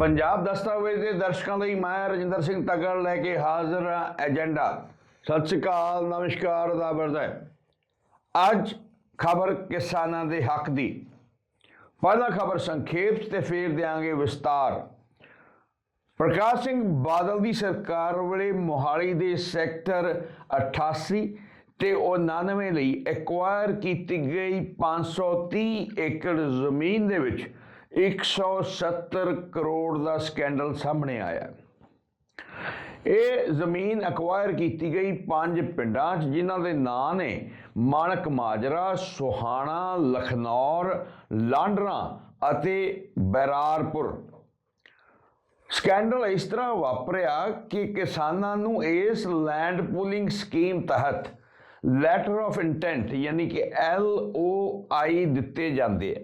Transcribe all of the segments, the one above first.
ਪੰਜਾਬ ਦਸਤਾਵੇਜ਼ ਦੇ ਦਰਸ਼ਕਾਂ ਲਈ ਮੈਂ ਰਜਿੰਦਰ ਸਿੰਘ ਤਗੜ ਲੈ ਕੇ ਹਾਜ਼ਰ ਹਾਂ ਏਜੰਡਾ। ਸਤਿ ਸ਼੍ਰੀ ਅਕਾਲ, ਨਮਸਕਾਰ ਦਾ ਵਰਦਾ ਅੱਜ ਖਬਰ ਕਿਸਾਨਾਂ ਦੇ ਹੱਕ ਦੀ। ਪਹਿਲਾ ਖਬਰ ਸੰਖੇਪ 'ਚ ਤੇ ਫੇਰ ਦਿਆਂਗੇ ਵਿਸਤਾਰ। ਪ੍ਰਕਾਸ਼ ਸਿੰਘ ਬਾਦਲ ਦੀ ਸਰਕਾਰ ਵੇਲੇ ਮੋਹਾਲੀ ਦੇ ਸੈਕਟਰ 88 ਤੇ 99 ਲਈ ਐਕਵਾਇਰ ਕੀਤੀ ਗਈ 530 ਏਕੜ ਜ਼ਮੀਨ ਦੇ ਵਿੱਚ 170 ਕਰੋੜ ਦਾ ਸਕੈਂਡਲ ਸਾਹਮਣੇ ਆਇਆ। ਇਹ ਜ਼ਮੀਨ ਅਕਵਾਇਰ ਕੀਤੀ ਗਈ ਪੰਜ ਪਿੰਡਾਂ 'ਚ, ਜਿਨ੍ਹਾਂ ਦੇ ਨਾਂ ਨੇ ਮਾਣਕ ਮਾਜਰਾ, ਸੁਹਾਣਾ, ਲਖਨੌਰ, ਲਾਂਡਰਾ ਅਤੇ ਬੈਰਾਰਪੁਰ। ਸਕੈਂਡਲ ਇਸ ਤਰ੍ਹਾਂ ਵਾਪਰਿਆ ਕਿ ਕਿਸਾਨਾਂ ਨੂੰ ਇਸ ਲੈਂਡ ਪੂਲਿੰਗ ਸਕੀਮ ਤਹਿਤ ਲੈਟਰ ਆਫ ਇੰਟੈਂਟ ਯਾਨੀ ਕਿ ਐਲ ਓ ਆਈ ਦਿੱਤੇ ਜਾਂਦੇ ਆ।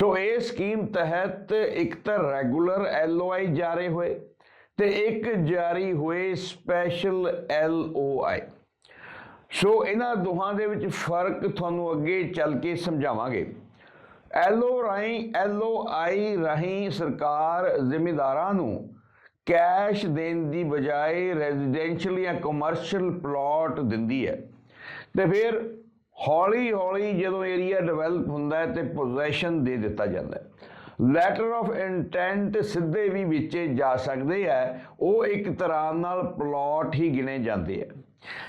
ਸੋ ਇਹ ਸਕੀਮ ਤਹਿਤ ਇੱਕ ਤਾਂ ਰੈਗੂਲਰ ਐਲ ਓ ਆਈ ਜਾਰੀ ਹੋਏ ਤੇ ਇੱਕ ਜਾਰੀ ਹੋਏ ਸਪੈਸ਼ਲ ਐਲ ਓ ਆਈ ਸੋ ਇਹਨਾਂ ਦੋਹਾਂ ਦੇ ਵਿੱਚ ਫ਼ਰਕ ਤੁਹਾਨੂੰ ਅੱਗੇ ਚੱਲ ਕੇ ਸਮਝਾਵਾਂਗੇ। ਐਲਓ ਰਾਹੀਂ ਐਲਓ ਆਈ ਰਾਹੀਂ ਸਰਕਾਰ ਜ਼ਿੰਮੇਦਾਰਾਂ ਨੂੰ ਕੈਸ਼ ਦੇਣ ਦੀ ਬਜਾਏ ਰੈਜ਼ੀਡੈਂਸ਼ੀਅਲ ਜਾਂ ਕਮਰਸ਼ੀਅਲ ਪਲਾਟ ਦਿੰਦੀ ਹੈ। ਤੇ ਫਿਰ ਹੌਲੀ ਹੌਲੀ ਜਦੋਂ ਏਰੀਆ ਡਿਵੈਲਪ ਹੁੰਦਾ ਹੈ ਤੇ ਪੋਜੈਸ਼ਨ ਦੇ ਦਿੱਤਾ ਜਾਂਦਾ ਹੈ। ਲੈਟਰ ਆਫ ਇੰਟੈਂਟ ਸਿੱਧੇ ਵੀ ਵਿੱਚੇ ਜਾ ਸਕਦੇ ਆ, ਉਹ ਇੱਕ ਤਰ੍ਹਾਂ ਨਾਲ ਪਲਾਟ ਹੀ ਗਿਣੇ ਜਾਂਦੇ ਆ।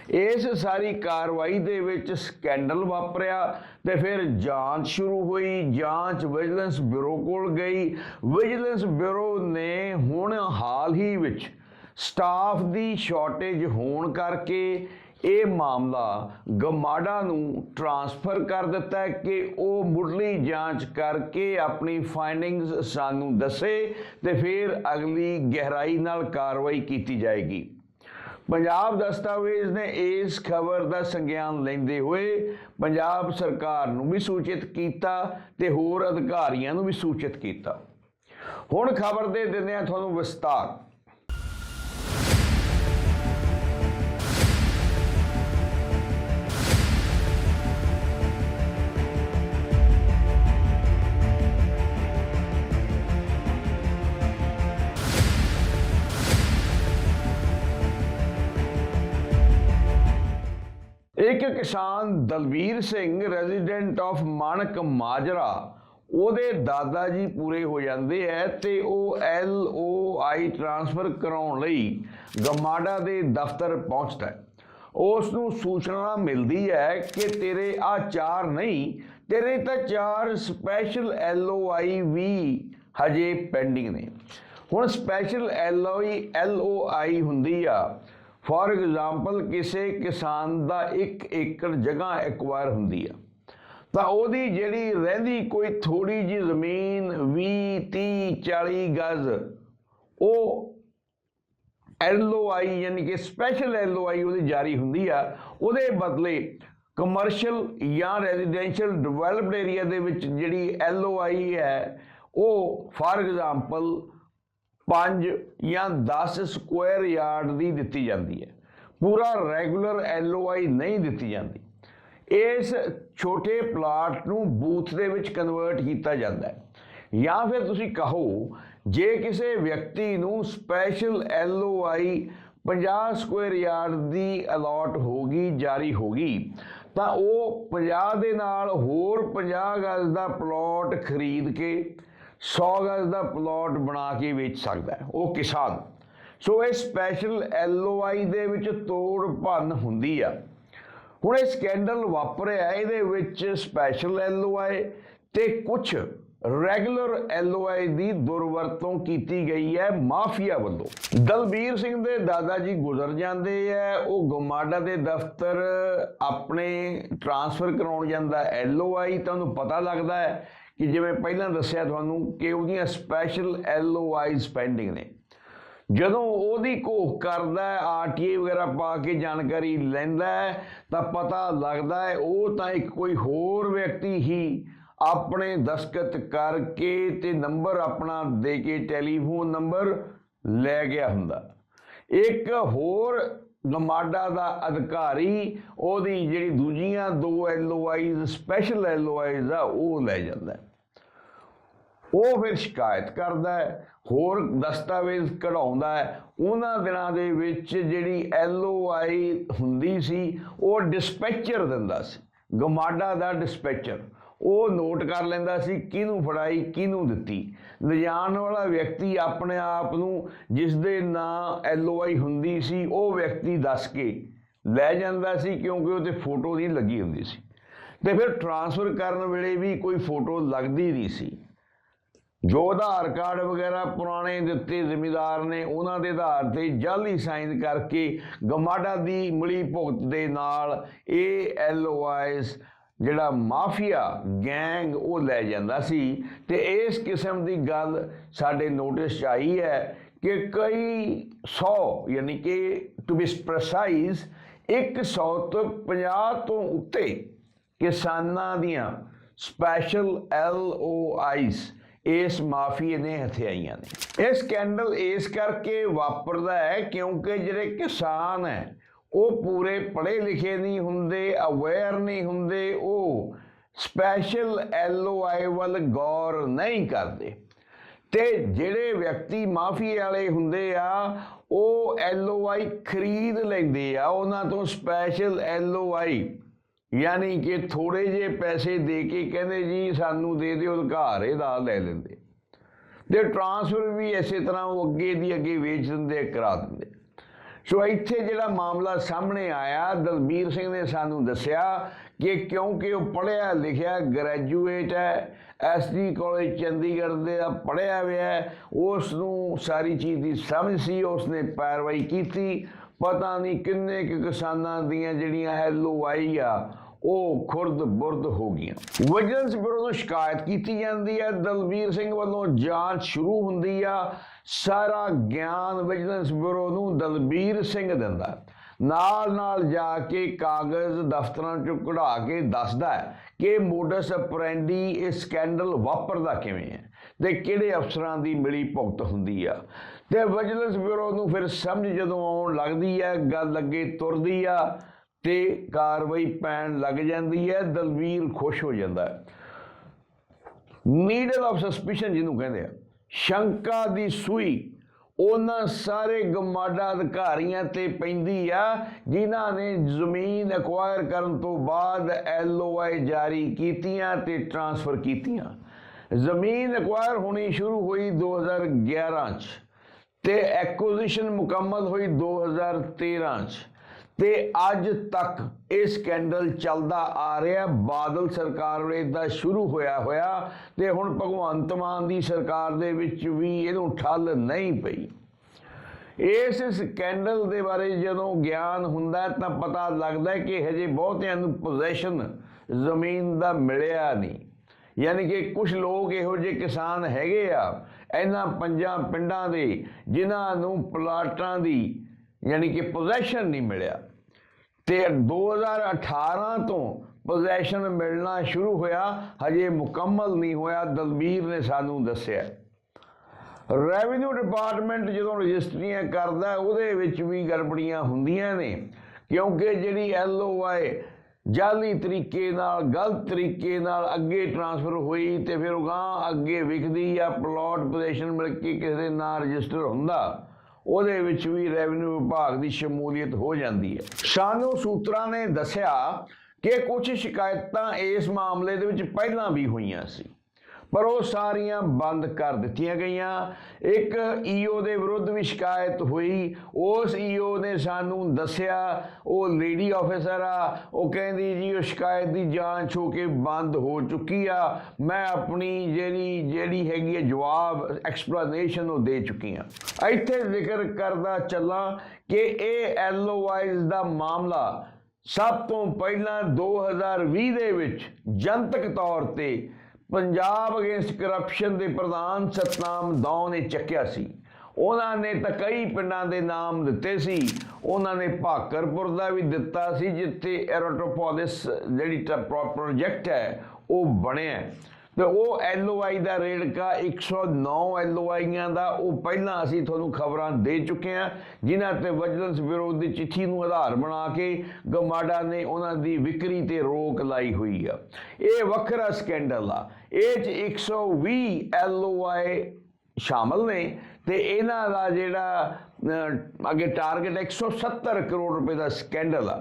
ਇਸ ਸਾਰੀ ਕਾਰਵਾਈ ਦੇ ਵਿੱਚ ਸਕੈਂਡਲ ਵਾਪਰਿਆ, ਤੇ ਫਿਰ ਜਾਂਚ ਸ਼ੁਰੂ ਹੋਈ, ਜਾਂਚ ਵਿਜੀਲੈਂਸ ਬਿਊਰੋ ਕੋਲ ਗਈ। ਵਿਜੀਲੈਂਸ ਬਿਊਰੋ ਨੇ ਹੁਣ ਹਾਲ ਹੀ ਵਿੱਚ ਸਟਾਫ ਦੀ ਸ਼ਾਰਟੇਜ ਹੋਣ ਕਰਕੇ ਇਹ ਮਾਮਲਾ ਗਮਾਡਾ ਨੂੰ ਟਰਾਂਸਫਰ ਕਰ ਦਿੱਤਾ ਕਿ ਉਹ ਮੁੱਢਲੀ ਜਾਂਚ ਕਰਕੇ ਆਪਣੀ ਫਾਈਂਡਿੰਗਸ ਸਾਨੂੰ ਦੱਸੇ ਤੇ ਫਿਰ ਅਗਲੀ ਗਹਿਰਾਈ ਨਾਲ ਕਾਰਵਾਈ ਕੀਤੀ ਜਾਏਗੀ। ਪੰਜਾਬ ਦਸਤਾਵੇਜ਼ ਨੇ ਇਸ ਖਬਰ ਦਾ ਸੰਗਿਆਨ ਲੈਂਦੇ ਹੋਏ ਪੰਜਾਬ ਸਰਕਾਰ ਨੂੰ ਵੀ ਸੂਚਿਤ ਕੀਤਾ ਤੇ ਹੋਰ ਅਧਿਕਾਰੀਆਂ ਨੂੰ ਵੀ ਸੂਚਿਤ ਕੀਤਾ। ਹੁਣ ਖਬਰ ਦੇ ਦਿੰਦੇ ਹਾਂ ਤੁਹਾਨੂੰ ਵਿਸਤਾਰ। ਇੱਕ ਕਿਸਾਨ ਦਲਵੀਰ ਸਿੰਘ ਰੈਜ਼ੀਡੈਂਟ ਆਫ ਮਾਨਕ ਮਾਜਰਾ, ਉਹਦੇ ਦਾਦਾ ਜੀ ਪੂਰੇ ਹੋ ਜਾਂਦੇ ਐ ਤੇ ਉਹ ਐਲ ਓ ਆਈ ਟ੍ਰਾਂਸਫਰ ਕਰਾਉਣ ਲਈ ਗਮਾਡਾ ਦੇ ਦਫ਼ਤਰ ਪਹੁੰਚਦਾ ਹੈ ਉਸ ਨੂੰ ਸੂਚਨਾ ਮਿਲਦੀ ਹੈ ਕਿ ਤੇਰੇ ਆ ਚਾਰ ਨਹੀਂ, ਤੇਰੇ ਤਾਂ ਚਾਰ ਸਪੈਸ਼ਲ ਐਲ ਓ ਆਈ ਵੀ ਹਜੇ ਪੈਂਡਿੰਗ ਨੇ। ਹੁਣ special L O I L O I ਹੁੰਦੀ ਆ ਫੋਰ ਐਗਜ਼ਾਮਪਲ ਕਿਸੇ ਕਿਸਾਨ ਦਾ 1 ਏਕੜ ਜਗ੍ਹਾ ਐਕਵਾਇਰ ਹੁੰਦੀ ਆ। ਤਾਂ ਉਹਦੀ ਜਿਹੜੀ ਰਹਿੰਦੀ ਕੋਈ ਥੋੜੀ ਜਿਹੀ ਜ਼ਮੀਨ 20 30 40 ਗਜ਼, ਉਹ ਐਲਓਆਈ ਯਾਨੀ ਕਿ ਸਪੈਸ਼ਲ ਐਲਓਆਈ ਉਹਦੀ ਜਾਰੀ ਹੁੰਦੀ ਆ। ਉਹਦੇ ਬਦਲੇ ਕਮਰਸ਼ੀਅਲ ਜਾਂ ਰੈਜ਼ੀਡੈਂਸ਼ੀਅਲ ਡਿਵੈਲਪਡ ਏਰੀਆ ਦੇ ਵਿੱਚ ਜਿਹੜੀ ਐਲਓਆਈ ਹੈ, ਉਹ ਫਾਰ ਐਗਜ਼ਾਮਪਲ 5 ਜਾਂ 10 ਸਕੁਆਇਰ ਯਾਰਡ ਦੀ ਦਿੱਤੀ ਜਾਂਦੀ ਹੈ। ਪੂਰਾ ਰੈਗੂਲਰ ਐਲਓਆਈ ਨਹੀਂ ਦਿੱਤੀ ਜਾਂਦੀ। ਇਸ ਛੋਟੇ ਪਲਾਟ ਨੂੰ ਬੂਥ ਦੇ ਵਿੱਚ ਕਨਵਰਟ ਕੀਤਾ ਜਾਂਦਾ ਹੈ। ਜਾਂ ਫਿਰ ਤੁਸੀਂ ਕਹੋ, ਜੇ ਕਿਸੇ ਵਿਅਕਤੀ ਨੂੰ ਸਪੈਸ਼ਲ ਐਲਓਆਈ 50 ਸਕੁਆਇਰ ਯਾਰਡ ਦੀ ਅਲਾਟ ਹੋਗੀ, ਜਾਰੀ ਹੋਗੀ, ਤਾਂ ਉਹ 50 ਦੇ ਨਾਲ ਹੋਰ 50 ਗਜ਼ ਦਾ ਪਲਾਟ ਖਰੀਦ ਕੇ 100 ਗਜ਼ ਦਾ ਪਲਾਟ ਬਣਾ ਕੇ ਵੇਚ ਸਕਦਾ ਹੈ, ਉਹ ਕਿਸਾਨ। ਸੋ ਇਹ ਸਪੈਸ਼ਲ ਐਲਓਆਈ ਦੇ ਵਿੱਚ ਤੋੜ ਭੰਨ ਹੁੰਦੀ ਆ। ਹੁਣ ਇਹ ਸਕੈਂਡਲ ਵਾਪਰਿਆ, ਇਹਦੇ ਵਿੱਚ ਸਪੈਸ਼ਲ ਐਲਓਆਈ ਤੇ ਕੁਝ ਰੈਗੂਲਰ ਐਲਓਆਈ ਦੀ ਦੁਰਵਰਤੋਂ ਕੀਤੀ ਗਈ ਹੈ ਮਾਫੀਆ ਵੱਲੋਂ। ਦਲਬੀਰ ਸਿੰਘ ਦੇ ਦਾਦਾ ਜੀ ਗੁਜ਼ਰ ਜਾਂਦੇ ਐ ਉਹ ਗਮਾਡਾ ਦੇ ਦਫ਼ਤਰ ਆਪਣੇ ਟ੍ਰਾਂਸਫਰ ਕਰਾਉਣ ਜਾਂਦਾ ਐਲਓਆਈ ਤੁਹਾਨੂੰ ਪਤਾ ਲੱਗਦਾ ਹੈ ਕਿ ਜਿਵੇਂ ਪਹਿਲਾਂ ਦੱਸਿਆ ਤੁਹਾਨੂੰ ਕਿ ਉਹਦੀਆਂ ਸਪੈਸ਼ਲ ਐਲਓਆਈਜ਼ ਪੈਂਡਿੰਗ ਨੇ। ਜਦੋਂ ਉਹਦੀ ਘੋਖ ਕਰਦਾ ਆਰਟੀਏ ਵਗੈਰਾ ਪਾ ਕੇ ਜਾਣਕਾਰੀ ਲੈਂਦਾ ਹੈ, ਤਾਂ ਪਤਾ ਲੱਗਦਾ ਹੈ ਉਹ ਤਾਂ ਇੱਕ ਕੋਈ ਹੋਰ ਵਿਅਕਤੀ ਹੀ ਆਪਣੇ ਦਸਖਤ ਕਰਕੇ ਤੇ ਨੰਬਰ ਆਪਣਾ ਦੇ ਕੇ ਟੈਲੀਫੋਨ ਨੰਬਰ ਲੈ ਗਿਆ ਹੁੰਦਾ। ਇੱਕ ਹੋਰ ਗਮਾਡਾ ਦਾ ਅਧਿਕਾਰੀ ਉਹਦੀ ਜਿਹੜੀ ਦੂਜੀਆਂ ਦੋ ਐਲਓਆਈਜ਼ ਸਪੈਸ਼ਲ ਐਲਓਆਈਜ਼ ਆ ਉਹ ਲੈ ਜਾਂਦਾ ਉਹ ਫਿਰ ਸ਼ਿਕਾਇਤ ਕਰਦਾ ਹੈ, ਹੋਰ ਦਸਤਾਵੇਜ਼ ਕਢਾਉਂਦਾ ਹੈ। ਉਹਨਾਂ ਦਿਨਾਂ ਦੇ ਵਿੱਚ ਜਿਹੜੀ ਐਲਓਆਈ ਹੁੰਦੀ ਸੀ, ਉਹ ਡਿਸਪੈਚਰ ਦਿੰਦਾ ਸੀ। ਗਮਾਡਾ ਦਾ ਡਿਸਪੈਚਰ। ਉਹ ਨੋਟ ਕਰ ਲੈਂਦਾ ਸੀ ਕਿਹਨੂੰ ਫੜਾਈ, ਕਿਹਨੂੰ ਦਿੱਤੀ। ਲਿਜਾਣ ਵਾਲਾ ਵਿਅਕਤੀ ਆਪਣੇ ਆਪ ਨੂੰ ਜਿਸ ਦੇ ਨਾਂ ਐਲਓਆਈ ਹੁੰਦੀ ਸੀ, ਉਹ ਵਿਅਕਤੀ ਦੱਸ ਕੇ ਲੈ ਜਾਂਦਾ ਸੀ ਕਿਉਂਕਿ ਉਹਤੇ ਫੋਟੋ ਨਹੀਂ ਲੱਗੀ ਹੁੰਦੀ ਸੀ। ਤੇ ਫਿਰ ਟ੍ਰਾਂਸਫਰ ਕਰਨ ਵੇਲੇ ਵੀ ਕੋਈ ਫੋਟੋ ਲੱਗਦੀ ਨਹੀਂ ਸੀ। ਜੋ ਆਧਾਰ ਕਾਰਡ ਵਗੈਰਾ ਪੁਰਾਣੇ ਦਿੱਤੇ ਜ਼ਿਮੀਦਾਰ ਨੇ, ਉਹਨਾਂ ਦੇ ਆਧਾਰ ਤੇ ਜਾਲੀ ਸਾਈਨ ਕਰਕੇ ਗਮਾਡਾ ਦੀ ਮਿਲੀ ਭੁਗਤ ਦੇ ਨਾਲ ਇਹ ਐਲਓਆਈਸ ਜਿਹੜਾ ਮਾਫੀਆ ਗੈਂਗ ਉਹ ਲੈ ਜਾਂਦਾ ਸੀ। ਤੇ ਇਸ ਕਿਸਮ ਦੀ ਗੱਲ ਸਾਡੇ ਨੋਟਿਸ 'ਚ ਆਈ ਹੈ ਕਿ ਕਈ 100 ਯਾਨੀ ਕਿ ਟੂ ਬੀ ਪ੍ਰੈਸਾਈਜ਼ 100 ਤੋਂ 50 ਤੋਂ ਉੱਤੇ ਕਿਸਾਨਾਂ ਦੀਆਂ ਸਪੈਸ਼ਲ ਐਲਓਆਈਸ ਇਸ ਮਾਫੀਏ ਨੇ ਹਥਿਆਈਆਂ ਨੇ। ਇਹ ਸਕੈਂਡਲ ਇਸ ਕਰਕੇ ਵਾਪਰਦਾ ਹੈ ਕਿਉਂਕਿ ਜਿਹੜੇ ਕਿਸਾਨ ਹੈ, ਉਹ ਪੂਰੇ ਪੜ੍ਹੇ ਲਿਖੇ ਨਹੀਂ ਹੁੰਦੇ ਅਵੇਅਰ ਨਹੀਂ ਹੁੰਦੇ, ਉਹ ਸਪੈਸ਼ਲ ਐਲਓਆਈ ਵੱਲ ਗੌਰ ਨਹੀਂ ਕਰਦੇ। ਤੇ ਜਿਹੜੇ ਵਿਅਕਤੀ ਮਾਫੀ ਵਾਲੇ ਹੁੰਦੇ ਆ, ਉਹ ਐਲਓਆਈ ਖਰੀਦ ਲੈਂਦੇ ਆ, ਉਹਨਾਂ ਤੋਂ ਸਪੈਸ਼ਲ ਐਲਓਆਈ ਯਾਨੀ ਕਿ ਥੋੜੇ ਜੇ ਪੈਸੇ ਦੇ ਕੇ ਕਹਿੰਦੇ ਜੀ ਸਾਨੂੰ ਦੇ ਦਿਓ ਅਧਿਕਾਰ ਇਹਦਾ ਲੈ ਲੈਂਦੇ। ਤੇ ਟ੍ਰਾਂਸਫਰ ਵੀ ਇਸੇ ਤਰ੍ਹਾਂ ਉਹ ਅੱਗੇ ਦੀ ਅੱਗੇ ਵੇਚ ਦਿੰਦੇ, ਕਰਾ ਦਿੰਦੇ। ਸੋ ਇੱਥੇ ਜਿਹੜਾ ਮਾਮਲਾ ਸਾਹਮਣੇ ਆਇਆ, ਦਲਬੀਰ ਸਿੰਘ ਨੇ ਸਾਨੂੰ ਦੱਸਿਆ ਕਿ ਕਿਉਂਕਿ ਉਹ ਪੜ੍ਹਿਆ ਲਿਖਿਆ ਗ੍ਰੈਜੂਏਟ ਹੈ ਐਸਡੀ ਕਾਲਜ ਚੰਡੀਗੜ੍ਹ ਦੇ ਦਾ ਪੜ੍ਹਿਆ ਹੋਇਆ ਹੈ, ਉਸ ਨੂੰ ਸਾਰੀ ਚੀਜ਼ ਦੀ ਸਮਝ ਸੀ ਉਸਨੇ ਪੈਰਵਾਈ ਕੀਤੀ ਪਤਾ ਨਹੀਂ ਕਿੰਨੇ ਕੁ ਕਿਸਾਨਾਂ ਦੀਆਂ ਜਿਹੜੀਆਂ ਹੈ ਐਲਓਆਈ ਆ, ਉਹ ਖੁਰਦ ਬੁਰਦ ਹੋ ਗਈਆਂ। ਵਿਜੀਲੈਂਸ ਬਿਊਰੋ ਨੂੰ ਸ਼ਿਕਾਇਤ ਕੀਤੀ ਜਾਂਦੀ ਹੈ। ਦਲਵੀਰ ਸਿੰਘ ਵੱਲੋਂ ਜਾਂਚ ਸ਼ੁਰੂ ਹੁੰਦੀ ਆ। ਸਾਰਾ ਗਿਆਨ ਵਿਜੀਲੈਂਸ ਬਿਊਰੋ ਨੂੰ ਦਲਬੀਰ ਸਿੰਘ ਦਿੰਦਾ ਨਾਲ ਨਾਲ ਜਾ ਕੇ ਕਾਗਜ਼, ਦਫ਼ਤਰਾਂ ਚੋਂ ਕਢਾ ਕੇ ਦੱਸਦਾ ਹੈ ਕਿ ਮੋਡਸ ਅਪਰੈਂਡੀ ਇਹ ਸਕੈਂਡਲ ਵਾਪਰਦਾ ਕਿਵੇਂ ਹੈ ਤੇ ਕਿਹੜੇ ਅਫਸਰਾਂ ਦੀ ਮਿਲੀ ਭੁਗਤ ਹੁੰਦੀ ਆ। ਤੇ ਵਿਜੀਲੈਂਸ ਬਿਊਰੋ ਨੂੰ ਫਿਰ ਸਮਝ ਜਦੋਂ ਆਉਣ ਲੱਗਦੀ ਹੈ, ਗੱਲ ਅੱਗੇ ਤੁਰਦੀ ਆ ਤੇ ਕਾਰਵਾਈ ਪੈਣ ਲੱਗ ਜਾਂਦੀ ਹੈ ਦਲਵੀਰ ਖੁਸ਼ ਹੋ ਜਾਂਦਾ ਹੈ। ਨੀਡਲ ਆਫ ਸਸਪੀਸ਼ਨ ਜਿਹਨੂੰ ਕਹਿੰਦੇ ਆ, ਸ਼ੰਕਾ ਦੀ ਸੂਈ। ਉਹਨਾਂ ਸਾਰੇ ਗਮਾਡਾ ਅਧਿਕਾਰੀਆਂ ਤੇ ਪੈਂਦੀ ਆ, ਜਿਨ੍ਹਾਂ ਨੇ ਜ਼ਮੀਨ ਐਕਵਾਇਰ ਕਰਨ ਤੋਂ ਬਾਅਦ ਐਲਓਆਈ ਜਾਰੀ ਕੀਤੀਆਂ ਤੇ ਟ੍ਰਾਂਸਫਰ ਕੀਤੀਆਂ। ਜ਼ਮੀਨ ਐਕਵਾਇਰ ਹੋਣੀ ਸ਼ੁਰੂ ਹੋਈ 2011 ਚ। ਤੇ ਐਕੁਜੀਸ਼ਨ ਮੁਕੰਮਲ ਹੋਈ 2013 ਚ। ਤੇ ਅੱਜ ਤੱਕ ਇਹ ਸਕੈਂਡਲ ਚੱਲਦਾ ਆ ਰਿਹਾ। ਬਾਦਲ ਸਰਕਾਰ ਵੇਲੇ ਦਾ ਸ਼ੁਰੂ ਹੋਇਆ ਹੋਇਆ ਤੇ ਹੁਣ ਭਗਵੰਤ ਮਾਨ ਦੀ ਸਰਕਾਰ ਦੇ ਵਿੱਚ ਵੀ ਇਹਨੂੰ ਠੱਲ ਨਹੀਂ ਪਈ। ਇਸ ਸਕੈਂਡਲ ਦੇ ਬਾਰੇ ਜਦੋਂ ਗਿਆਨ ਹੁੰਦਾ ਤਾਂ ਪਤਾ ਲੱਗਦਾ ਕਿ ਹਜੇ ਬਹੁਤਿਆਂ ਨੂੰ ਪੋਜੀਸ਼ਨ ਜ਼ਮੀਨ ਦਾ ਮਿਲਿਆ ਨਹੀਂ। ਯਾਨੀ ਕਿ ਕੁਝ ਲੋਕ ਇਹੋ ਜਿਹੇ ਕਿਸਾਨ ਹੈਗੇ ਆ ਇਹਨਾਂ ਪੰਜਾਂ ਪਿੰਡਾਂ ਦੇ ਜਿਨ੍ਹਾਂ ਨੂੰ ਪਲਾਟਾਂ ਦੀ ਯਾਨੀ ਕਿ ਪੋਜੀਸ਼ਨ ਨਹੀਂ ਮਿਲਿਆ। ਤੇ 2018 ਤੋਂ ਪੋਜੀਸ਼ਨ ਮਿਲਣਾ ਸ਼ੁਰੂ ਹੋਇਆ, ਹਜੇ ਮੁਕੰਮਲ ਨਹੀਂ ਹੋਇਆ, ਦਲਬੀਰ ਨੇ ਸਾਨੂੰ ਦੱਸਿਆ। ਰੈਵਨਿਊ ਡਿਪਾਰਟਮੈਂਟ ਜਦੋਂ ਰਜਿਸਟਰੀਆਂ ਕਰਦਾ, ਉਹਦੇ ਵਿੱਚ ਵੀ ਗੜਬੜੀਆਂ ਹੁੰਦੀਆਂ ਨੇ, ਕਿਉਂਕਿ ਜਿਹੜੀ ਐਲਓਆਈ ਜਾਲੀ ਤਰੀਕੇ ਨਾਲ, ਗਲਤ ਤਰੀਕੇ ਨਾਲ ਅੱਗੇ ਟ੍ਰਾਂਸਫਰ ਹੋਈ ਤੇ ਫਿਰ ਉਹ ਅੱਗੇ ਵਿਕਦੀ ਆ ਪਲਾਟ ਪੋਜੀਸ਼ਨ ਮਿਲ ਕੇ ਕਿਸੇ ਦੇ ਨਾਂ ਰਜਿਸਟਰ ਹੁੰਦਾ, ਉਹਦੇ ਵਿੱਚ ਵੀ ਰੈਵਨਿਊ ਵਿਭਾਗ ਦੀ ਸ਼ਮੂਲੀਅਤ ਹੋ ਜਾਂਦੀ ਹੈ। ਸਾਨੂੰ ਸੂਤਰਾਂ ਨੇ ਦੱਸਿਆ ਕਿ ਕੁਝ ਸ਼ਿਕਾਇਤਾਂ ਇਸ ਮਾਮਲੇ ਦੇ ਵਿੱਚ ਪਹਿਲਾਂ ਵੀ ਹੋਈਆਂ ਸੀ। ਪਰ ਉਹ ਸਾਰੀਆਂ ਬੰਦ ਕਰ ਦਿੱਤੀਆਂ ਗਈਆਂ। ਇੱਕ ਈਓ ਦੇ ਵਿਰੁੱਧ ਵੀ ਸ਼ਿਕਾਇਤ ਹੋਈ। ਉਸ ਈਓ ਨੇ ਸਾਨੂੰ ਦੱਸਿਆ, ਉਹ ਲੇਡੀ ਆਫੀਸਰ ਆ, ਉਹ ਕਹਿੰਦੀ ਜੀ, ਉਹ ਸ਼ਿਕਾਇਤ ਦੀ ਜਾਂਚ ਹੋ ਕੇ ਬੰਦ ਹੋ ਚੁੱਕੀ ਆ। ਮੈਂ ਆਪਣੀ ਜਿਹੜੀ ਜਿਹੜੀ ਹੈਗੀ ਹੈ ਜਵਾਬ ਐਕਸਪਲੇਨੇਸ਼ਨ ਉਹ ਦੇ ਚੁੱਕੀ ਆ। ਇੱਥੇ ਜ਼ਿਕਰ ਕਰਦਾ ਚੱਲਾਂ ਕਿ ਇਹ ਐਲਓਆਈਜ਼ ਦਾ ਮਾਮਲਾ ਸਭ ਤੋਂ ਪਹਿਲਾਂ 2020 ਦੇ ਵਿੱਚ ਜਨਤਕ ਤੌਰ ਤੇ ਪੰਜਾਬ ਅਗੇਂਸਟ ਕਰਪਸ਼ਨ ਦੇ ਪ੍ਰਧਾਨ ਸਤਨਾਮ ਦੌ ਨੇ ਚੱਕਿਆ ਸੀ। ਉਹਨਾਂ ਨੇ ਤਾਂ ਕਈ ਪਿੰਡਾਂ ਦੇ ਨਾਮ ਦਿੱਤੇ ਸੀ। ਉਹਨਾਂ ਨੇ ਭਾਕਰਪੁਰ ਦਾ ਵੀ ਦਿੱਤਾ ਸੀ, ਜਿੱਥੇ ਐਰੋਟੋਪੋਲਿਸ ਜਿਹੜੀ ਪ੍ਰੋਜੈਕਟ ਹੈ, ਉਹ ਬਣਿਆ ਤੇ ਉਹ ਐਲਓਆਈ ਦਾ ਰੇੜਕਾ 109 ਐਲਓਆਈਆਂ ਦਾ, ਉਹ ਪਹਿਲਾਂ ਅਸੀਂ ਤੁਹਾਨੂੰ ਖਬਰਾਂ ਦੇ ਚੁੱਕੇ ਹਾਂ, ਜਿਨ੍ਹਾਂ ਤੇ ਵਿਜੀਲੈਂਸ ਬਿਊਰੋ ਦੀ ਚਿੱਠੀ ਨੂੰ ਆਧਾਰ ਬਣਾ ਕੇ ਗਮਾਡਾ ਨੇ ਉਹਨਾਂ ਦੀ ਵਿਕਰੀ ਤੇ ਰੋਕ ਲਾਈ ਹੋਈ ਆ। ਇਹ ਵੱਖਰਾ ਸਕੈਂਡਲ ਆ। ਇਹ ਚ 120 ਐਲਓਆਈ ਸ਼ਾਮਲ ਨੇ ਤੇ ਇਹਨਾਂ ਦਾ ਜਿਹੜਾ ਅੱਗੇ ਟਾਰਗੇਟ 170 ਕਰੋੜ ਰੁਪਏ ਦਾ ਸਕੈਂਡਲ ਆ।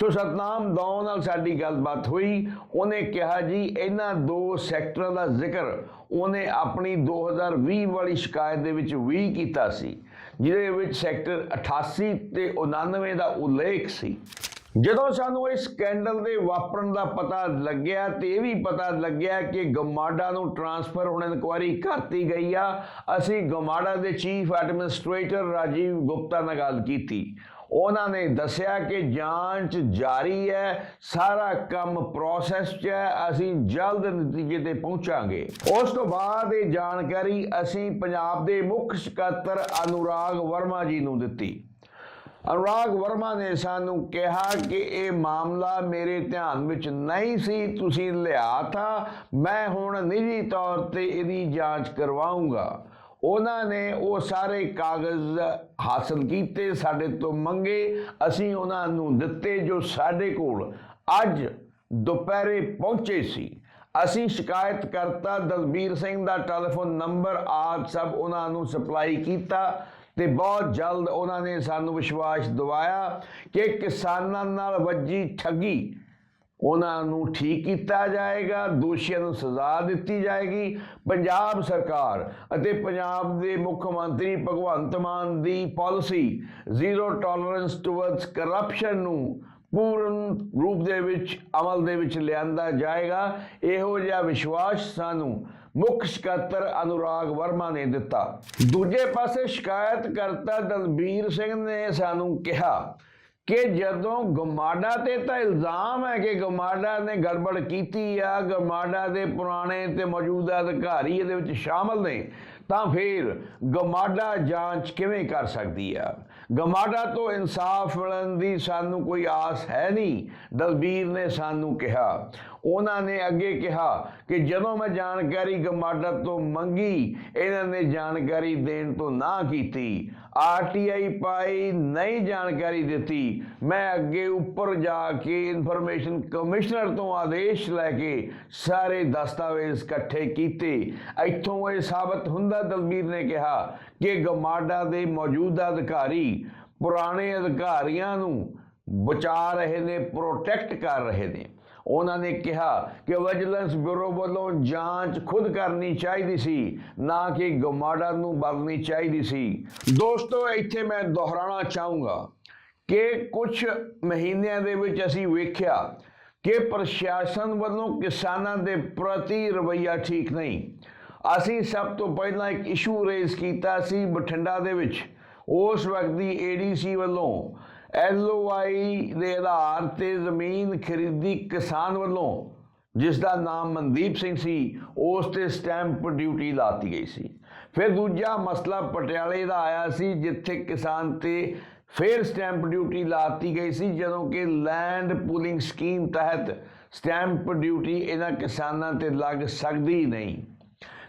ਸੋ ਸਤਨਾਮ ਦੌ ਨਾਲ ਸਾਡੀ ਗੱਲਬਾਤ ਹੋਈ। ਉਹਨੇ ਕਿਹਾ ਜੀ, ਇਹਨਾਂ ਦੋ ਸੈਕਟਰਾਂ ਦਾ ਜ਼ਿਕਰ ਉਹਨੇ ਆਪਣੀ 2020 ਵਾਲੀ ਸ਼ਿਕਾਇਤ ਦੇ ਵਿੱਚ ਵੀ ਕੀਤਾ ਸੀ, ਜਿਹਦੇ ਵਿੱਚ ਸੈਕਟਰ 88 ਤੇ 99 ਦਾ ਉਲੇਖ ਸੀ। ਜਦੋਂ ਸਾਨੂੰ ਇਸ ਸਕੈਂਡਲ ਦੇ ਵਾਪਰਨ ਦਾ ਪਤਾ ਲੱਗਿਆ ਤੇ ਇਹ ਵੀ ਪਤਾ ਲੱਗਿਆ ਕਿ ਗਮਾਡਾ ਨੂੰ ਟਰਾਂਸਫਰ ਹੁਣ ਇਨਕੁਆਇਰੀ ਕਰਤੀ ਗਈ ਆ। ਅਸੀਂ ਗਮਾਡਾ ਦੇ ਚੀਫ ਐਡਮਿਨਿਸਟ੍ਰੇਟਰ ਰਾਜੀਵ ਗੁਪਤਾ ਨਾਲ ਗੱਲ ਕੀਤੀ। ਉਹਨਾਂ ਨੇ ਦੱਸਿਆ ਕਿ ਜਾਂਚ ਜਾਰੀ ਹੈ, ਸਾਰਾ ਕੰਮ ਪ੍ਰੋਸੈਸ 'ਚ ਹੈ, ਅਸੀਂ ਜਲਦ ਨਤੀਜੇ ਤੇ ਪਹੁੰਚਾਂਗੇ। ਉਸ ਤੋਂ ਬਾਅਦ ਇਹ ਜਾਣਕਾਰੀ ਅਸੀਂ ਪੰਜਾਬ ਦੇ ਮੁੱਖ ਸਕੱਤਰ ਅਨੁਰਾਗ ਵਰਮਾ ਜੀ ਨੂੰ ਦਿੱਤੀ। ਅਨੁਰਾਗ ਵਰਮਾ ਨੇ ਸਾਨੂੰ ਕਿਹਾ ਕਿ ਇਹ ਮਾਮਲਾ ਮੇਰੇ ਧਿਆਨ ਵਿੱਚ ਨਹੀਂ ਸੀ, ਤੁਸੀਂ ਲਿਆ ਥਾ, ਮੈਂ ਹੁਣ ਨਿੱਜੀ ਤੌਰ ਤੇ ਇਹਦੀ ਜਾਂਚ ਕਰਵਾਉਂਗਾ। ਉਹਨਾਂ ਨੇ ਉਹ ਸਾਰੇ ਕਾਗਜ਼ ਹਾਸਲ ਕੀਤੇ, ਸਾਡੇ ਤੋਂ ਮੰਗੇ, ਅਸੀਂ ਉਹਨਾਂ ਨੂੰ ਦਿੱਤੇ ਜੋ ਸਾਡੇ ਕੋਲ ਅੱਜ ਦੁਪਹਿਰੇ ਪਹੁੰਚੇ ਸੀ। ਅਸੀਂ ਸ਼ਿਕਾਇਤ ਕਰਤਾ, ਦਲਬੀਰ ਸਿੰਘ ਦਾ ਟੈਲੀਫੋਨ ਨੰਬਰ, ਆਦ ਸਭ ਉਹਨਾਂ ਨੂੰ ਸਪਲਾਈ ਕੀਤਾ। ਤੇ ਬਹੁਤ ਜਲਦ ਉਹਨਾਂ ਨੇ ਸਾਨੂੰ ਵਿਸ਼ਵਾਸ ਦਿਵਾਇਆ ਕਿ ਕਿਸਾਨਾਂ ਨਾਲ ਵੱਜੀ ਠੱਗੀ। ਉਹਨਾਂ ਨੂੰ ਠੀਕ ਕੀਤਾ ਜਾਏਗਾ, ਦੋਸ਼ੀਆਂ ਨੂੰ ਸਜ਼ਾ ਦਿੱਤੀ ਜਾਏਗੀ। ਪੰਜਾਬ ਸਰਕਾਰ ਅਤੇ ਪੰਜਾਬ ਦੇ ਮੁੱਖ ਮੰਤਰੀ ਭਗਵੰਤ ਮਾਨ ਦੀ policy zero tolerance towards corruption ਨੂੰ ਪੂਰਨ ਰੂਪ ਦੇ ਵਿੱਚ, ਅਮਲ ਦੇ ਵਿੱਚ ਲਿਆਂਦਾ ਜਾਏਗਾ। ਇਹੋ ਜਿਹਾ ਵਿਸ਼ਵਾਸ ਸਾਨੂੰ ਮੁੱਖ ਸਕੱਤਰ ਅਨੁਰਾਗ ਵਰਮਾ ਨੇ ਦਿੱਤਾ। ਦੂਜੇ ਪਾਸੇ ਸ਼ਿਕਾਇਤ ਕਰਤਾ ਦਲਬੀਰ ਸਿੰਘ ਨੇ ਸਾਨੂੰ ਕਿਹਾ ਕਿ ਜਦੋਂ ਗਮਾਡਾ ਤੇ ਤਾਂ ਇਲਜ਼ਾਮ ਹੈ ਕਿ ਗਮਾਡਾ ਨੇ ਗੜਬੜ ਕੀਤੀ ਆ, ਗਮਾਡਾ ਦੇ ਪੁਰਾਣੇ ਤੇ ਮੌਜੂਦਾ ਅਧਿਕਾਰੀ ਇਹਦੇ ਵਿੱਚ ਸ਼ਾਮਲ ਨੇ, ਤਾਂ ਫਿਰ ਗਮਾਡਾ ਜਾਂਚ ਕਿਵੇਂ ਕਰ ਸਕਦੀ ਆ? ਗਮਾਡਾ ਤੋਂ ਇਨਸਾਫ ਮਿਲਣ ਦੀ ਸਾਨੂੰ ਕੋਈ ਆਸ ਹੈ ਨਹੀਂ, ਦਲਬੀਰ ਨੇ ਸਾਨੂੰ ਕਿਹਾ। ਉਹਨਾਂ ਨੇ ਅੱਗੇ ਕਿਹਾ ਕਿ ਜਦੋਂ ਮੈਂ ਜਾਣਕਾਰੀ ਗਮਾਡਾ ਤੋਂ ਮੰਗੀ, ਇਹਨਾਂ ਨੇ ਜਾਣਕਾਰੀ ਦੇਣ ਤੋਂ ਨਾ ਕੀਤੀ। ਆਰਟੀਆਈ ਪਾਈ ਨਹੀਂ ਜਾਣਕਾਰੀ ਦਿੱਤੀ। ਮੈਂ ਅੱਗੇ ਉੱਪਰ ਜਾ ਕੇ ਇਨਫੋਰਮੇਸ਼ਨ ਕਮਿਸ਼ਨਰ ਤੋਂ ਆਦੇਸ਼ ਲੈ ਕੇ ਸਾਰੇ ਦਸਤਾਵੇਜ਼ ਇਕੱਠੇ ਕੀਤੇ। ਇੱਥੋਂ ਇਹ ਸਾਬਤ ਹੁੰਦਾ ਦਲਬੀਰ ਨੇ ਕਿਹਾ ਕਿ ਗਮਾਡਾ ਦੇ ਮੌਜੂਦਾ ਅਧਿਕਾਰੀ ਪੁਰਾਣੇ ਅਧਿਕਾਰੀਆਂ ਨੂੰ ਬਚਾ ਰਹੇ ਨੇ ਪ੍ਰੋਟੈਕਟ ਕਰ ਰਹੇ ਨੇ। ਉਹਨਾਂ ਨੇ ਕਿਹਾ ਕਿ ਵਿਜੀਲੈਂਸ ਬਿਊਰੋ ਵੱਲੋਂ ਜਾਂਚ ਖੁਦ ਕਰਨੀ ਚਾਹੀਦੀ ਸੀ, ਨਾ ਕਿ ਗਮਾਡਾ ਨੂੰ ਬਦਲਣੀ ਚਾਹੀਦੀ ਸੀ। ਦੋਸਤੋ, ਇੱਥੇ ਮੈਂ ਦੁਹਰਾਉਣਾ ਚਾਹੂੰਗਾ ਕਿ ਕੁਝ ਮਹੀਨਿਆਂ ਦੇ ਵਿੱਚ ਅਸੀਂ ਵੇਖਿਆ ਕਿ ਪ੍ਰਸ਼ਾਸਨ ਵੱਲੋਂ ਕਿਸਾਨਾਂ ਦੇ ਪ੍ਰਤੀ ਰਵੱਈਆ ਠੀਕ ਨਹੀਂ। ਅਸੀਂ ਸਭ ਤੋਂ ਪਹਿਲਾਂ ਇੱਕ ਇਸ਼ੂ ਰੇਜ਼ ਕੀਤਾ ਸੀ ਬਠਿੰਡਾ ਦੇ ਵਿੱਚ। ਉਸ ਵਕਤ ਦੀ ਏਡੀਸੀ ਵੱਲੋਂ ਐਲਓਆਈ ਦੇ ਆਧਾਰ ਤੇ ਜ਼ਮੀਨ ਖਰੀਦੀ ਕਿਸਾਨ ਵੱਲੋਂ, ਜਿਸ ਦਾ ਨਾਮ ਮਨਦੀਪ ਸਿੰਘ ਸੀ, ਉਸ ਤੇ ਸਟੈਂਪ ਡਿਊਟੀ ਲਾਤੀ ਗਈ ਸੀ। ਫਿਰ ਦੂਜਾ ਮਸਲਾ ਪਟਿਆਲੇ ਦਾ ਆਇਆ ਸੀ, ਜਿੱਥੇ ਕਿਸਾਨ ਤੇ ਫਿਰ ਸਟੈਂਪ ਡਿਊਟੀ ਲਾਤੀ ਗਈ ਸੀ, ਜਦੋਂ ਕਿ ਲੈਂਡ ਪੂਲਿੰਗ ਸਕੀਮ ਤਹਿਤ ਸਟੈਂਪ ਡਿਊਟੀ ਇਹਨਾਂ ਕਿਸਾਨਾਂ ਤੇ ਲੱਗ ਸਕਦੀ ਨਹੀਂ।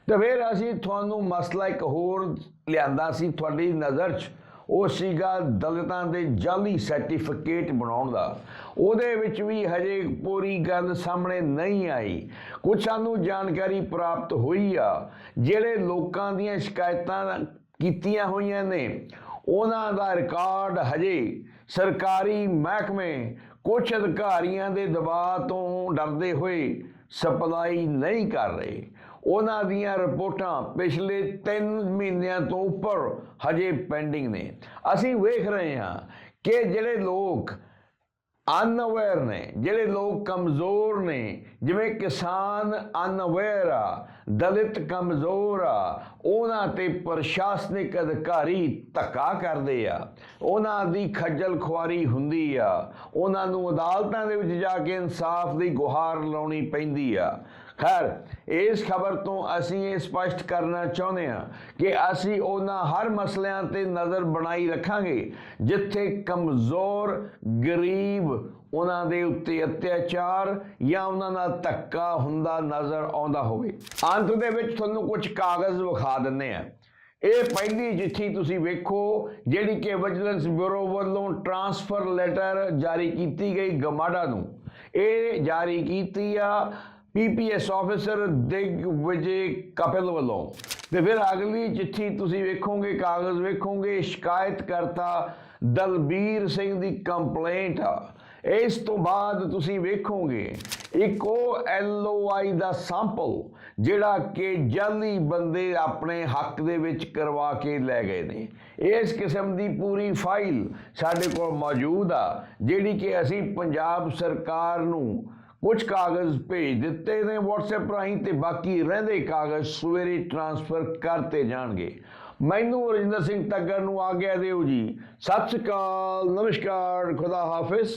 ਤੇ ਫਿਰ ਅਸੀਂ ਤੁਹਾਨੂੰ ਮਸਲਾ ਇੱਕ ਹੋਰ ਲਿਆਂਦਾ ਸੀ, ਤੁਹਾਡੀ ਨਜ਼ਰ 'ਚ ਉਹ ਸੀਗਾ ਦਲਿਤਾਂ ਦੇ ਜਾਲੀ ਸਰਟੀਫਿਕੇਟ ਬਣਾਉਣ ਦਾ। ਉਹਦੇ ਵਿੱਚ ਵੀ ਹਜੇ ਪੂਰੀ ਗੱਲ ਸਾਹਮਣੇ ਨਹੀਂ ਆਈ। ਕੁਝ ਸਾਨੂੰ ਜਾਣਕਾਰੀ ਪ੍ਰਾਪਤ ਹੋਈ ਆ, ਜਿਹੜੇ ਲੋਕਾਂ ਦੀਆਂ ਸ਼ਿਕਾਇਤਾਂ ਕੀਤੀਆਂ ਹੋਈਆਂ ਨੇ, ਉਹਨਾਂ ਦਾ ਰਿਕਾਰਡ ਹਜੇ ਸਰਕਾਰੀ ਮਹਿਕਮੇ ਕੁਝ ਅਧਿਕਾਰੀਆਂ ਦੇ ਦਬਾਅ ਤੋਂ ਡਰਦੇ ਹੋਏ ਸਪਲਾਈ ਨਹੀਂ ਕਰ ਰਹੇ। ਉਹਨਾਂ ਦੀਆਂ ਰਿਪੋਰਟਾਂ ਪਿਛਲੇ 3 ਮਹੀਨਿਆਂ ਤੋਂ ਉੱਪਰ ਹਜੇ ਪੈਂਡਿੰਗ ਨੇ। ਅਸੀਂ ਵੇਖ ਰਹੇ ਹਾਂ ਕਿ ਜਿਹੜੇ ਲੋਕ ਅਨਅਵੇਅਰ ਨੇ, ਜਿਹੜੇ ਲੋਕ ਕਮਜ਼ੋਰ ਨੇ, ਜਿਵੇਂ ਕਿਸਾਨ ਅਨਅਵੇਅਰ ਆ, ਦਲਿਤ ਕਮਜ਼ੋਰ ਆ, ਉਹਨਾਂ ਤੇ ਪ੍ਰਸ਼ਾਸਨਿਕ ਅਧਿਕਾਰੀ ਧੱਕਾ ਕਰਦੇ ਆ। ਉਹਨਾਂ ਦੀ ਖੱਜਲ ਖੁਆਰੀ ਹੁੰਦੀ ਆ। ਉਹਨਾਂ ਨੂੰ ਅਦਾਲਤਾਂ ਦੇ ਵਿੱਚ ਜਾ ਕੇ ਇਨਸਾਫ ਦੀ ਗੁਹਾਰ ਲਾਉਣੀ ਪੈਂਦੀ ਆ। ਖੈਰ, ਇਸ ਖਬਰ ਤੋਂ ਅਸੀਂ ਇਹ ਸਪਸ਼ਟ ਕਰਨਾ ਚਾਹੁੰਦੇ ਹਾਂ ਕਿ ਅਸੀਂ ਉਹਨਾਂ ਹਰ ਮਸਲਿਆਂ ਤੇ ਨਜ਼ਰ ਬਣਾਈ ਰੱਖਾਂਗੇ, ਜਿੱਥੇ ਕਮਜ਼ੋਰ, ਗਰੀਬ ਉਹਨਾਂ ਦੇ ਉੱਤੇ ਅਤਿਆਚਾਰ ਜਾਂ ਉਹਨਾਂ ਨਾਲ ਧੱਕਾ ਹੁੰਦਾ ਨਜ਼ਰ ਆਉਂਦਾ ਹੋਵੇ। ਅੰਤ ਦੇ ਵਿੱਚ ਤੁਹਾਨੂੰ ਕੁਝ ਕਾਗਜ਼ ਵਿਖਾ ਦਿੰਨੇ ਆ ਇਹ ਪਹਿਲੀ ਚਿੱਠੀ ਤੁਸੀਂ ਵੇਖੋ, ਜਿਹੜੀ ਕਿ ਵਿਜੀਲੈਂਸ ਬਿਊਰੋ ਵੱਲੋਂ ਟਰਾਂਸਫਰ ਲੈਟਰ ਜਾਰੀ ਕੀਤੀ ਗਈ ਗਮਾਡਾ ਨੂੰ। ਇਹ ਜਾਰੀ ਕੀਤੀ ਆ PPS officer Digvijay Kapil ਵੱਲੋਂ ਤੇ ਫਿਰ ਅਗਲੀ ਚਿੱਠੀ ਤੁਸੀਂ ਵੇਖੋਗੇ, ਕਾਗਜ਼ ਵੇਖੋਗੇ ਸ਼ਿਕਾਇਤਕਰਤਾ ਦਲਬੀਰ ਸਿੰਘ ਦੀ ਕੰਪਲੇਂਟ ਆ ਇਸ ਤੋਂ ਬਾਅਦ ਤੁਸੀਂ ਵੇਖੋਗੇ ਇੱਕ ਉਹ ਐਲਓਆਈ ਦਾ ਸੈਂਪਲ ਜਿਹੜਾ ਕਿ ਜਾਲੀ ਬੰਦੇ ਆਪਣੇ ਹੱਕ ਦੇ ਵਿੱਚ ਕਰਵਾ ਕੇ ਲੈ ਗਏ ਨੇ। ਇਸ ਕਿਸਮ ਦੀ ਪੂਰੀ ਫਾਈਲ ਸਾਡੇ ਕੋਲ ਮੌਜੂਦ ਆ, ਜਿਹੜੀ ਕਿ ਅਸੀਂ ਪੰਜਾਬ ਸਰਕਾਰ ਨੂੰ ਕੁਝ ਕਾਗਜ਼ ਭੇਜ ਦਿੱਤੇ ਨੇ WhatsApp ਰਾਹੀਂ ਤੇ ਬਾਕੀ ਰਹਿੰਦੇ ਕਾਗਜ਼ ਸਵੇਰੇ ਟ੍ਰਾਂਸਫਰ ਕਰਤੇ ਜਾਣਗੇ। ਮੈਨੂੰ ਰਜਿੰਦਰ ਸਿੰਘ ਤੱਗਰ ਨੂੰ ਆਗਿਆ ਦਿਓ ਜੀ। ਸਤਿ ਸ਼੍ਰੀ ਅਕਾਲ, ਨਮਸਕਾਰ, ਖੁਦਾ ਹਾਫਿਜ਼।